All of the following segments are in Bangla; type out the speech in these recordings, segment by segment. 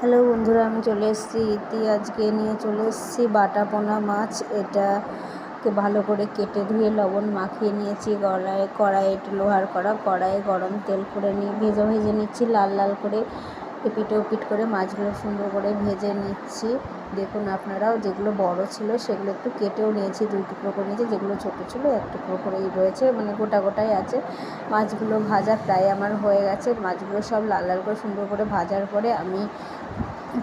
হ্যালো বন্ধুরা, আমি চলে এসেছি ইতি। আজকে নিয়ে চলে এসেছি বাটা পোনা মাছ। এটাকে ভালো করে কেটে ধুয়ে লবণ মাখিয়ে নিয়েছি। গলায় কড়াই লোহার করা কড়াইয়ে গরম তেল করে নিয়ে ভেজে ভেজে নিচ্ছি। লাল লাল করে এপিট ওপিট করে মাছগুলো সুন্দর করে ভেজে নিচ্ছি। দেখুন আপনারাও যেগুলো বড় ছিল সেগুলো একটু কেটেও নিয়েছি, দুই টুকরো করে নিয়েছি, যেগুলো ছোটো ছিল এক টুকরো করেই রয়েছে মানে গোটা গোটাই আছে। মাছগুলো ভাজা প্রায় আমার হয়ে গেছে, মাছগুলো সব লাল লাল করে সুন্দর করে ভাজার পরে আমি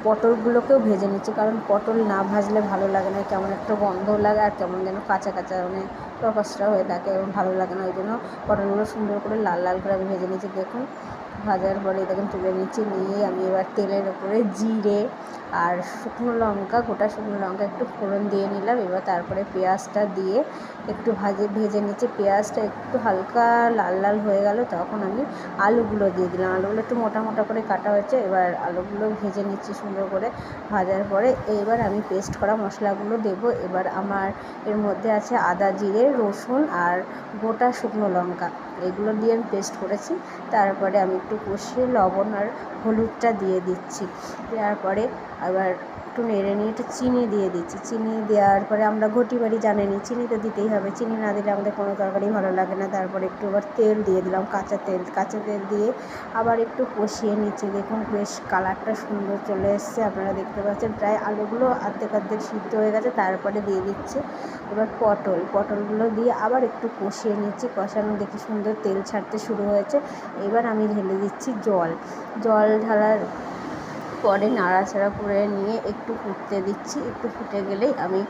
পটলগুলোকেও ভেজে নিচ্ছি, কারণ পটল না ভাজলে ভালো লাগে না, কেমন একটা গন্ধ লাগে আর কেমন যেন কাঁচা কাঁচা মানে টকসটা হয়ে থাকে এবং ভালো লাগে না, ওই জন্য পটলগুলো সুন্দর করে লাল লাল করে আমি ভেজে নিচ্ছি দেখুন। ভাজার পরে দেখুন তুলে নিচ্ছি, নিয়ে আমি এবার তেলের ওপরে জিরে আর শুকনো লঙ্কা, গোটা শুকনো লঙ্কা একটু ফোড়ন দিয়ে নিলাম। এবার তারপরে পেঁয়াজটা দিয়ে একটু ভাজে, ভেজে নিচ্ছি। পেঁয়াজটা একটু হালকা লাল লাল হয়ে গেল, তখন আমি আলুগুলো দিয়ে দিলাম। আলুগুলো একটু মোটা মোটা করে কাটা হয়েছে, এবার আলুগুলো ভেজে নিচ্ছি সুন্দর করে। ভাজার পরে এবার আমি পেস্ট করা মশলাগুলো দেব। এবার আমার এর মধ্যে আছে আদা, জিরে, রসুন আর গোটা শুকনো লঙ্কা। এগুলো দিয়ে আমি পেস্ট করেছি। তারপরে আমি একটু কষিয়ে লবণ আর হলুদটা দিয়ে দিচ্ছি। দেওয়ার পরে আবার একটু নেড়ে নিয়ে একটু চিনি দিয়ে দিচ্ছি। চিনি দেওয়ার পরে আমরা ঘটি বাড়ি জানেনি, চিনি তো দিতেই হবে। চিনি না দিলে আমাদের কোনো তরকারি ভালো লাগে না। তারপরে একটু আবার তেল দিয়ে দিলাম, কাঁচা তেল। কাঁচা তেল দিয়ে আবার একটু কষিয়ে নিচ্ছি। দেখুন বেশ কালারটা সুন্দর চলে এসছে। আপনারা দেখতে পাচ্ছেন প্রায় আলুগুলো আর্ধেক আর্ধেক সিদ্ধ হয়ে গেছে। তারপরে দিয়ে দিচ্ছি এবার পটল। পটলগুলো দিয়ে আবার একটু কষিয়ে নিচ্ছি। কষানো দেখি সুন্দর তেল ছাড়তে শুরু হয়েছে। এবার আমি ঢেলে দিচ্ছি জল। জল ঢালার পরে নাড়াচাড়া করে নিয়ে একটু ফুটতে দিচ্ছি। একটু ফুটে গেলেই আমি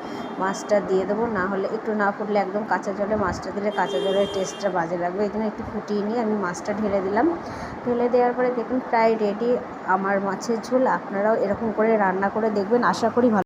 মাছটা দিয়ে দেবো। না হলে একটু না ফুটলে একদম কাঁচা জলে মাছটা দিলে কাঁচা জলের টেস্টটা বাজে লাগবে। এই জন্য একটু ফুটিয়ে নিয়ে আমি মাছটা ঢেলে দিলাম। ঢেলে দেওয়ার পরে দেখুন প্রায় রেডি আমার মাছের ঝোল। আপনারাও এরকম করে রান্না করে দেখবেন। আশা করি ভালো